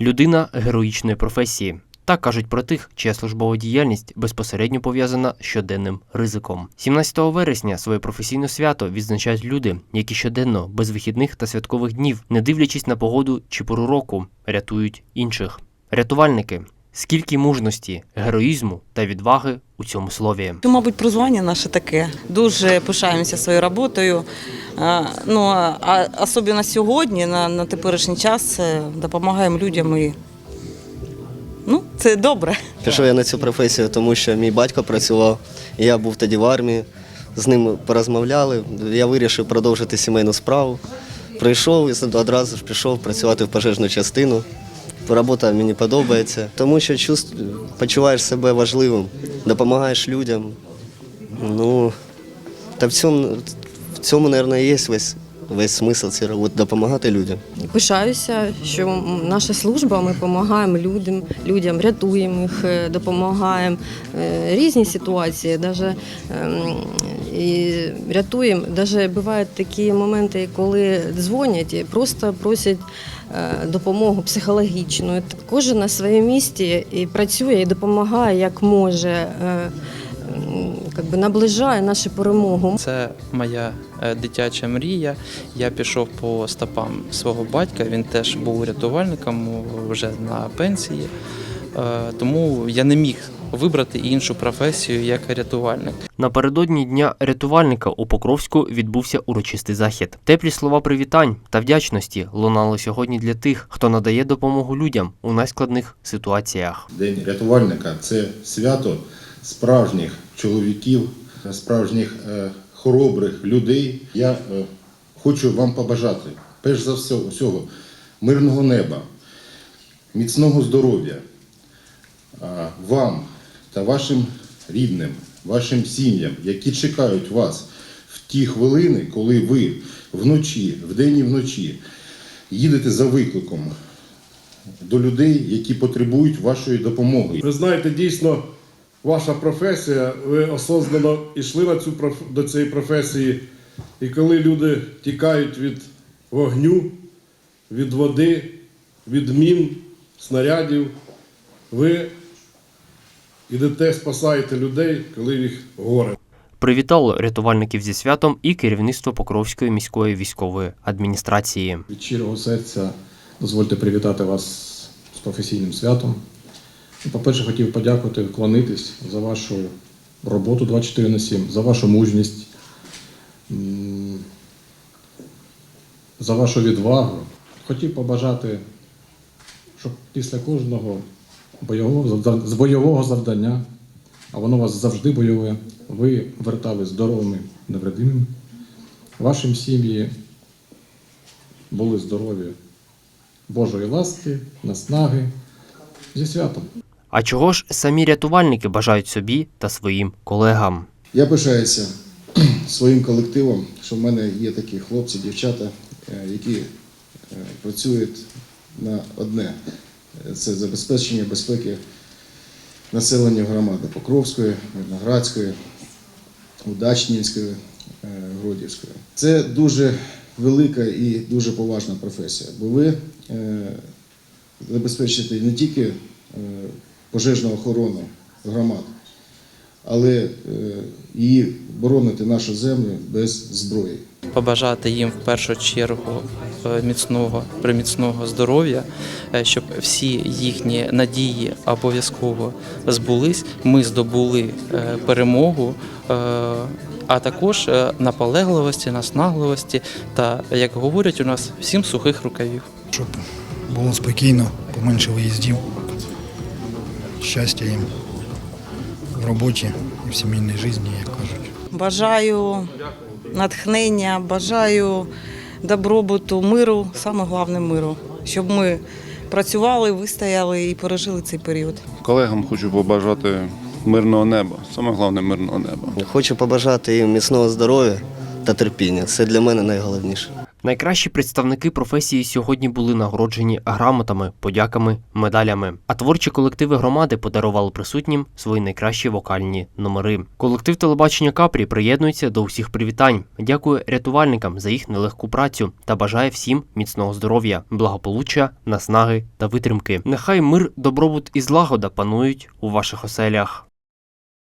людина героїчної професії. Так кажуть про тих, чия службова діяльність безпосередньо пов'язана з щоденним ризиком. 17 вересня своє професійне свято відзначають люди, які щоденно, без вихідних та святкових днів, не дивлячись на погоду чи пору року, рятують інших. Рятувальники. Скільки мужності, героїзму та відваги у цьому слові. Ну, Мабуть, призвання наше таке. Дуже пишаємося своєю роботою. А, Ну, а особливо сьогодні, на, на теперішній час, е, допомагаємо людям і ну, це добре. Пішов я на цю професію, тому що мій батько працював, я був тоді в армії. З ним порозмовляли. Я вирішив продовжити сімейну справу. Прийшов і одразу ж пішов працювати в пожежну частину. Робота мені подобається, тому що чувств, почуваєш себе важливим, допомагаєш людям. Ну, та в цьому, в цьому, мабуть, є весь, весь смисл цієї роботи допомагати людям. Пишаюся, що наша служба, ми допомагаємо людям, людям, рятуємо їх, е, допомагаємо е, різні ситуації, даже, ем, і рятуємо. Навіть бувають такі моменти, коли дзвонять і просто просять е, допомогу психологічну. Кожен на своєму місці і працює, і допомагає як може. Е, как би наближає нашу перемогу. Це моя е, дитяча мрія. Я пішов по стопам свого батька. Він теж був рятувальником вже на пенсії. Е, Тому я не міг вибрати іншу професію як рятувальник. Напередодні дня рятувальника у Покровську відбувся урочистий захід. Теплі слова привітань та вдячності лунали сьогодні для тих, хто надає допомогу людям у найскладних ситуаціях. День рятувальника це свято справжніх чоловіків, справжніх е, хоробрих людей. Я е, хочу вам побажати, перш за все, всього, мирного неба, міцного здоров'я вам та вашим рідним, вашим сім'ям, які чекають вас в ті хвилини, коли ви вночі, вдень і вночі їдете за викликом до людей, які потребують вашої допомоги. Ви знаєте, дійсно, ваша професія, ви осознано йшли на цю проф- до цієї професії. І коли люди тікають від вогню, від води, від мін, снарядів, ви ідете, спасаєте людей, коли їх горе. Привітало рятувальників зі святом і керівництво Покровської міської військової адміністрації. Від щирого серця дозвольте привітати вас з професійним святом. По-перше, хотів подякувати, вклонитись за вашу роботу 24 на 7, за вашу мужність, за вашу відвагу. Хотів побажати, щоб після кожного бойового, з бойового завдання, а воно у вас завжди бойове, ви вертали здоровими, невредимими. Вашим сім'ї були здорові Божої ласки, наснаги зі святом. А чого ж самі рятувальники бажають собі та своїм колегам? Я пишаюся своїм колективом, що в мене є такі хлопці, дівчата, е, які е, працюють на одне це забезпечення безпеки населення громади Покровської, Мирноградської, Удачнінської, е, Гродівської. Це дуже велика і дуже поважна професія, бо ви е, забезпечуєте не тільки пожежну охорону громад, але е, і боронити нашу землю без зброї. Побажати їм в першу чергу е, міцного, приміцного здоров'я, е, щоб всі їхні надії обов'язково збулись. Ми здобули перемогу, а також наполегливості, наснагливості та, як говорять у нас, всім сухих рукавів. щоб було спокійно, поменше виїздів, щастя їм в роботі і в сімейній житті, як кажуть. Бажаю натхнення, бажаю добробуту, миру, саме головне миру, щоб ми працювали, вистояли і пережили цей період. Колегам хочу побажати мирного неба. Саме головне мирного неба. Хочу побажати їм міцного здоров'я та терпіння. Це для мене найголовніше. Найкращі представники професії сьогодні були нагороджені грамотами, подяками, медалями. А творчі колективи громади подарували присутнім свої найкращі вокальні номери. Колектив телебачення Капрі приєднується до усіх привітань. Дякує рятувальникам за їх нелегку працю та бажає всім міцного здоров'я, благополуччя, наснаги та витримки. Нехай мир, добробут і злагода панують у ваших оселях.